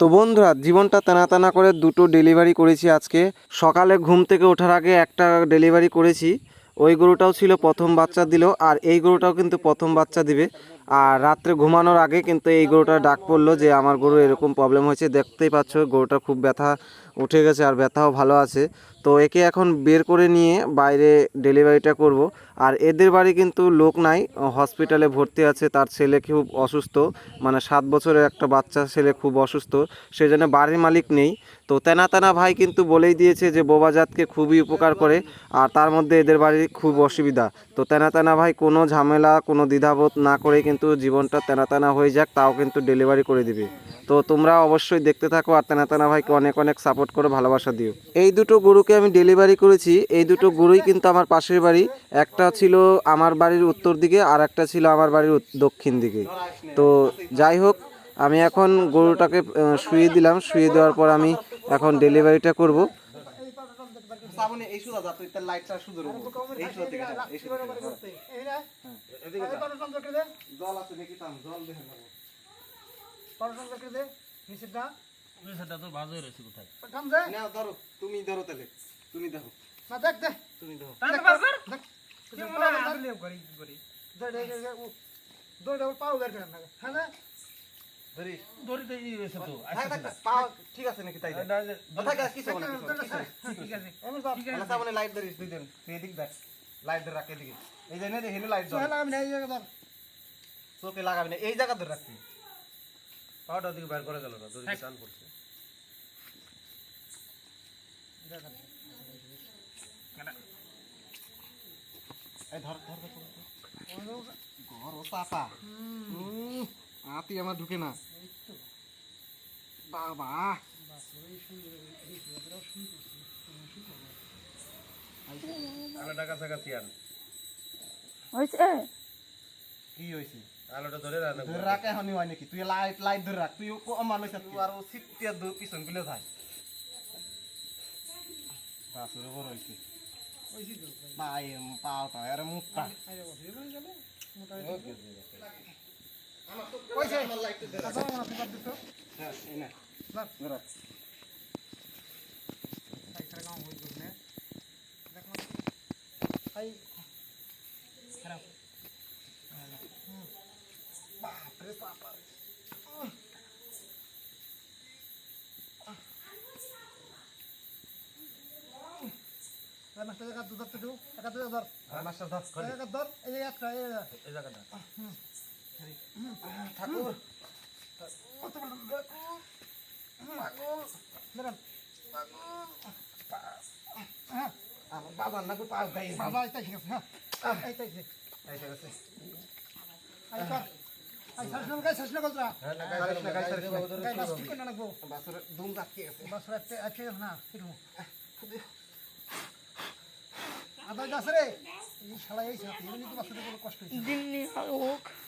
তো বন্ধুরা, জীবনটা টানা তেনা করে দুটো ডেলিভারি করেছি আজকে। সকালে ঘুম থেকে ওঠার আগে একটা ডেলিভারি করেছি। ওই গরুটাও ছিল প্রথম বাচ্চা দিল, আর এই গরুটাও কিন্তু প্রথম বাচ্চা দিবে। আর রাত্রে ঘুমানোর আগে কিন্তু এই গরুটা ডাক পড়ল যে, আমার গরু এরকম প্রবলেম হয়েছে। দেখতেই পাচ্ছ, গরুটা খুব ব্যথা উঠে গেছে আর ব্যথাও ভালো আছে। তো একে এখন বের করে নিয়ে বাইরে ডেলিভারিটা করব। আর এদের বাড়ি কিন্তু লোক নাই হসপিটালে ভর্তি আছে, তার ছেলে খুব অসুস্থ। মানে সাত বছরের একটা বাচ্চা, ছেলে খুব অসুস্থ সেই জন্য বাড়ির মালিক নেই। তো তেনা তেনা ভাই কিন্তু বলেই দিয়েছে যে বোবাজাতকে খুবই উপকার করে আর তার মধ্যে এদের বাড়ির খুব অসুবিধা। তো তেনা তেনা ভাই কোনো ঝামেলা, কোনো দ্বিধাবোধ না করে কিন্তু জীবনটা তেনা তেনা হয়ে যাক, তাও কিন্তু ডেলিভারি করে দিবে। তো তোমরা অবশ্যই দেখতে থাকো আর তেনা তেনা ভাইকে অনেক অনেক সাপোর্ট করে, ভালোবাসা দিও। এই দুটো গরুকে আমি ডেলিভারি করেছি, এই দুটো গরুই কিন্তু আমার পাশের বাড়ি। একটা ছিল আমার বাড়ির উত্তর দিকে আর একটা ছিল আমার বাড়ির দক্ষিণ দিকে। তো যাই হোক, আমি এখন গরুটাকে শুয়ে দিলাম শুয়ে দেওয়ার পর আমি এখন ডেলিভারিটা করব। সামনে এই সুদা যা তুই তার লাইটটা সুদর এই সুদা থেকে এই সুদা থেকে যা। এদিকে যা। জল আছে নাকি তাম জল দেখে যাব না ধরো তুমি ধরো তাহলে। তুমি ধরো। তুমি ধরো। ধরি থাক, থাক, থাক, পা ঠিক আছে নাকি তাই দেখ। ও, থাক, থাক, কিছু হবে। না, কিছু হবে না, কিছু হবে না। তাহলে সামনে লাইট ধরিস দুইজন তুই এদিক দেখ লাইট ধরে রাখ এদিকে। এই নে লাইট ধর। চোখে লাগাবি না এই জায়গা ধরে রাখবি। পাউডার দিকে বাইর করে গেল না টান পড়ছে। এই ধর, ধর। ঘর ও চাপা হুম, হাতি আমার ঢুকে না। বাবা। আলো টাকা টাকা হয়েছে কি হয়েছে আলোটা ধরে রাখ ধরে রাখ এখনই হয় নাকি? তুই লাইট লাইট ধরে রাখ। তুই অমান হয়েছে তুই আর ও সিটিয়া পিছনগুলো যায় বাসুর বড় হয়েছে ভাই পাওটা আরে মুখটা। হ্যাঁ, এই নে। ধরে রাখ। আর মাস্টার ধর, ধর। এই জায়গাটা ঠাকুর আমার বাবার নাকি পাও গাই এসে গেছে হ্যাঁ। না গাইছে গাইছে, গাইছে, গাইছে। বাবু। ধরে বাসুরের দুম আটকে গেছে দিল্লি হোক উঠবেন না, উঠবেন। কি এটাই তো ডর নাইলে উঠে কো, উঠে, উঠে, উঠে, উঠে। গলা ধরে,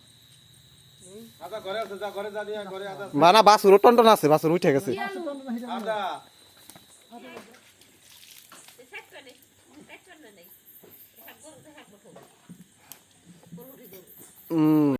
ঘরে বাস বানা বাসুর টন আছে বাসুর উঠে গেছে। আদা